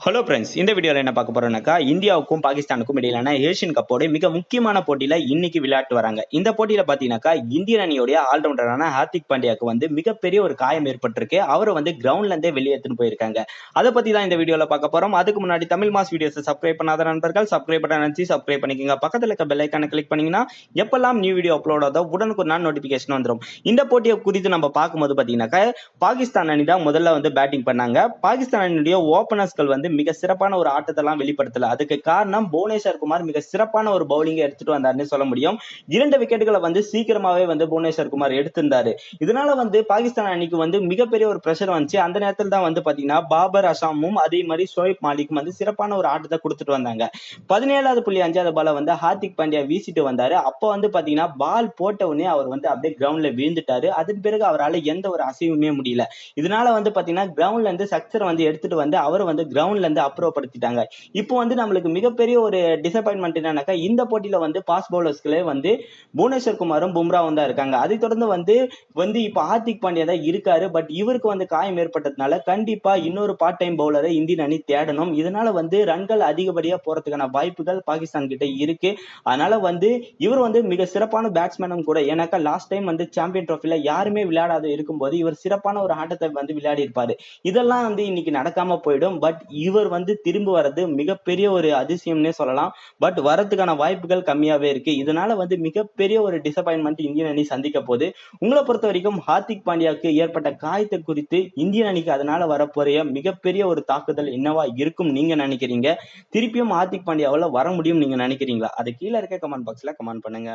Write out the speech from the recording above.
Hello friends இந்த வீடியோவில் என்ன பார்க்க போறோம்னாக்கா இந்தியாவுக்கும் பாகிஸ்தானுக்கும் இடையிலான ஏஷியன் கப்போட மிக முக்கியமான போட்டியில இன்னைக்கு விளையாட்டு வராங்க. இந்த போட்டியில பாத்தீங்கன்னாக்கா இந்தியன் அணியோடைய ஆல்ரவுண்டரான ஹார்திக் பாண்டியாக்கு வந்து மிகப்பெரிய ஒரு காயம் ஏற்பட்டிருக்கு. அவரை வந்து கிரவுண்ட்ல இருந்தே வெளியே எடுத்துன்னு போயிருக்காங்க. அதை பத்தி தான் இந்த வீடியோல பார்க்க போறோம். அதுக்கு முன்னாடி தமிழ் மாஸ் வீடியோஸை சப்ஸ்கிரைப் பண்ணாத நண்பர்கள் சப்ஸ்கிரைப் பண்ண நினச்சி சப்ஸ்கிரைப் பண்ணிக்கோங்க. பக்கத்தில் இருக்க பெல் ஐக்கான கிளிக் பண்ணீங்கன்னா எப்பெல்லாம் நியூ வீடியோ அப்லோட் ஆதோ உடனுக்கு நான் நோட்டிபிகேஷன் வந்துடும் இந்த போட்டியை குறித்து நம்ம பார்க்கும்போது பாத்தீங்கன்னாக்கா பாகிஸ்தான் அணி தான் முதல்ல வந்து பேட்டிங் பண்ணாங்க. பாகிஸ்தான் அணியுடைய ஓபனர்ஸ்கள் வந்து மிக சிறப்பான ஒரு ஆட்டத்தெல்லாம் வெளிப்படுத்தல. அதுக்கு காரணம் புவனேஸ்வர் குமார் மிக சிறப்பான ஒரு பவுலிங்கை எடுத்துட்டு வந்தாருன்னு சொல்ல முடியும். இரண்டு விக்கெட்டுகளை வந்து சீக்கிரமாவே வந்து புவனேஸ்வர் குமார் எடுத்திருந்தாரு. இதனால வந்து பாகிஸ்தான் அணிக்கு வந்து மிகப்பெரிய ஒரு பிரஷர் வந்துச்சு. அந்த நேரத்தில் தான் வந்து பாத்தீங்கன்னா பாபர் அசாமும் அதே மாதிரி சோயிப் மாலிக்கும் வந்து சிறப்பான ஒரு ஆட்டத்தை கொடுத்துட்டு வந்தாங்க. பதினேழாவது புள்ளி அஞ்சாவது பால வந்து ஹார்திக் பாண்டியா வீசிட்டு வந்தாரு. அப்போ வந்து பாத்தீங்கன்னா பால் போட்ட உடனே அவர் வந்து அப்படியே கிரவுண்ட்ல விழுந்துட்டாரு. அதன் பிறகு அவரால் எந்த ஒரு அசைவுமே முடியல. இதனால வந்து பாத்தீங்கன்னா கிரவுண்ட்ல இருந்து சக்சர் வந்து எடுத்துட்டு வந்து அவர் வந்து கிரவுண்ட் கிரவுண்ட்ல இருந்து அப்புறப்படுத்திட்டாங்க இப்போ வந்து நம்மளுக்கு மிகப்பெரிய ஒரு டிசப்பாயின்மெண்ட் என்னன்னாக்கா இந்த போட்டியில வந்து பாஸ் பவுலர்ஸ்களே வந்து புவனேஸ்வர் குமாரும் பும்ராவும் தான் இருக்காங்க. அதை தொடர்ந்து வந்து வந்து இப்போ ஹார்திக் பாண்டியா தான் இருக்காரு. பட் இவருக்கு வந்து காயம் ஏற்பட்டதுனால கண்டிப்பா இன்னொரு பார்ட் டைம் பவுலரை இந்தியன் அணி தேடணும். இதனால வந்து ரன்கள் அதிகப்படியா போறதுக்கான வாய்ப்புகள் பாகிஸ்தான் கிட்ட இருக்கு. அதனால வந்து இவர் வந்து மிக சிறப்பான பேட்ஸ்மேனும் கூட ஏன்னாக்கா லாஸ்ட் டைம் வந்து சாம்பியன் ட்ரோஃபில யாருமே விளையாடாத இருக்கும்போது இவர் சிறப்பான ஒரு ஆட்டத்தை வந்து விளையாடி இருப்பாரு இதெல்லாம் வந்து இன்னைக்கு நடக்காம போயிடும். பட் இவர் வந்து திரும்ப வர்றது மிகப்பெரிய ஒரு அதிசயம்னே சொல்லலாம். பட் வரதுக்கான வாய்ப்புகள் கம்மியாவே இருக்கு. இதனால வந்து மிகப்பெரிய ஒரு டிசப்பாயின்மெண்ட் இந்தியன் அணி சந்திக்க போது உங்களை பொறுத்த வரைக்கும் ஹார்திக் பாண்டியாவுக்கு ஏற்பட்ட காயத்தை குறித்து இந்தியன் அணிக்கு அதனால வரப்போற மிகப்பெரிய ஒரு தாக்குதல் என்னவா இருக்கும் நீங்க நினைக்கிறீங்க? திருப்பியும் ஹார்திக் பாண்டியாவால வர முடியும் நீங்க நினைக்கிறீங்களா? அது கீழே இருக்க கமெண்ட் பாக்ஸ்ல கமெண்ட் பண்ணுங்க.